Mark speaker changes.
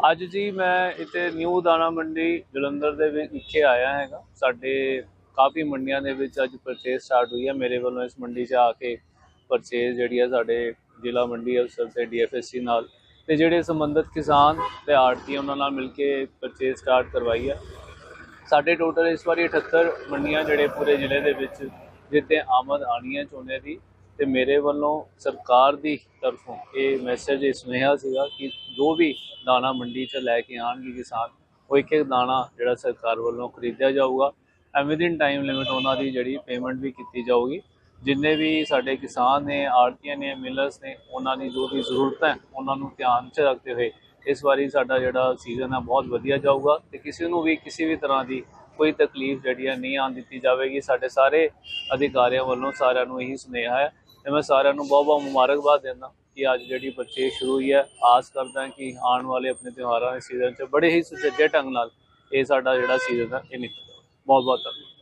Speaker 1: ਅੱਜ ਜੀ ਮੈਂ ਇੱਥੇ ਨਿਊ ਦਾਣਾ ਮੰਡੀ ਜਲੰਧਰ ਦੇ ਵਿੱਚ ਵਿਖੇ ਆਇਆ ਹੈਗਾ। ਸਾਡੇ ਕਾਫੀ ਮੰਡੀਆਂ ਦੇ ਵਿੱਚ ਅੱਜ ਪਰਚੇਸ ਸਟਾਰਟ ਹੋਈ ਹੈ। ਮੇਰੇ ਵੱਲੋਂ ਇਸ ਮੰਡੀ 'ਚ ਆ ਕੇ ਪਰਚੇਸ ਜਿਹੜੀ ਹੈ ਸਾਡੇ ਜ਼ਿਲ੍ਹਾ ਮੰਡੀ ਅਫਸਰ ਤੇ ਡੀਐਫਐਸਸੀ ਨਾਲ ਤੇ ਜਿਹੜੇ ਸੰਬੰਧਿਤ ਕਿਸਾਨ ਤੇ ਆੜਤੀ ਉਹਨਾਂ ਨਾਲ ਮਿਲ ਕੇ ਪਰਚੇਸ ਸਟਾਰਟ ਕਰਵਾਈ ਹੈ। ਸਾਡੇ ਟੋਟਲ ਇਸ ਵਾਰੀ 78 ਮੰਡੀਆਂ ਜਿਹੜੇ ਪੂਰੇ ਜ਼ਿਲ੍ਹੇ ਦੇ ਵਿੱਚ ਜਿੱਤੇ ਆਮਦ ਆਣੀ ਹੈ, ਝੋਨੇ ਦੀ ਤੇ ਮੇਰੇ ਵੱਲੋਂ ਸਰਕਾਰ ਦੀ ਤਰਫੋਂ ਇਹ ਮੈਸੇਜ ਇਹ ਸੁਨੇਹਾ ਸੀਗਾ ਕਿ ਜੋ ਵੀ ਦਾਣਾ ਮੰਡੀ 'ਚ ਲੈ ਕੇ ਆਣਗੇ ਕਿਸਾਨ ਉਹ ਇੱਕ ਇੱਕ ਦਾਣਾ ਜਿਹੜਾ ਸਰਕਾਰ ਵੱਲੋਂ ਖਰੀਦਿਆ ਜਾਊਗਾ। ਐਂਡ ਵਿਦਿਨ ਟਾਈਮ ਲਿਮਿਟ ਉਹਨਾਂ ਦੀ ਜਿਹੜੀ ਪੇਮੈਂਟ ਵੀ ਕੀਤੀ ਜਾਊਗੀ। ਜਿੰਨੇ ਵੀ ਸਾਡੇ ਕਿਸਾਨ ਨੇ ਆੜਤੀਆਂ ਨੇ ਮਿਲਰਸ ਨੇ ਉਹਨਾਂ ਦੀ ਜੋ ਵੀ ਜ਼ਰੂਰਤਾਂ ਹੈ, ਉਹਨਾਂ ਨੂੰ ਧਿਆਨ 'ਚ ਰੱਖਦੇ ਹੋਏ ਇਸ ਵਾਰੀ ਸਾਡਾ ਜਿਹੜਾ ਸੀਜ਼ਨ ਹੈ ਬਹੁਤ ਵਧੀਆ ਜਾਊਗਾ ਤੇ ਕਿਸੇ ਨੂੰ ਵੀ ਕਿਸੇ ਵੀ ਤਰ੍ਹਾਂ ਦੀ ਕੋਈ ਤਕਲੀਫ ਜਿਹੜੀ ਹੈ ਨਹੀਂ ਆਉਣ ਦਿੱਤੀ ਜਾਵੇਗੀ। ਸਾਡੇ ਸਾਰੇ ਅਧਿਕਾਰੀਆਂ ਵੱਲੋਂ ਸਾਰਿਆਂ ਨੂੰ ਇਹੀ ਸੁਨੇਹਾ ਹੈ ਤੇ ਮੈਂ ਸਾਰਿਆਂ ਨੂੰ ਬਹੁਤ ਬਹੁਤ ਮੁਬਾਰਕਬਾਦ ਦਿੰਦਾ ਕਿ ਅੱਜ ਜਿਹੜੀ ਪਰਚੇਸ ਸ਼ੁਰੂ ਹੋਈ ਹੈ, ਆਸ ਕਰਦਾ ਕਿ ਆਉਣ ਵਾਲੇ ਆਪਣੇ ਤਿਉਹਾਰਾਂ ਦੇ ਸੀਜ਼ਨ 'ਚ ਬੜੇ ਹੀ ਸੁਚੱਜੇ ਢੰਗ ਨਾਲ ਇਹ ਸਾਡਾ ਜਿਹੜਾ ਸੀਜ਼ਨ ਹੈ, ਇਹ ਨਿਕਲ ਜਾਊਗਾ ਬਹੁਤ ਬਹੁਤ ਧੰਨਵਾਦ।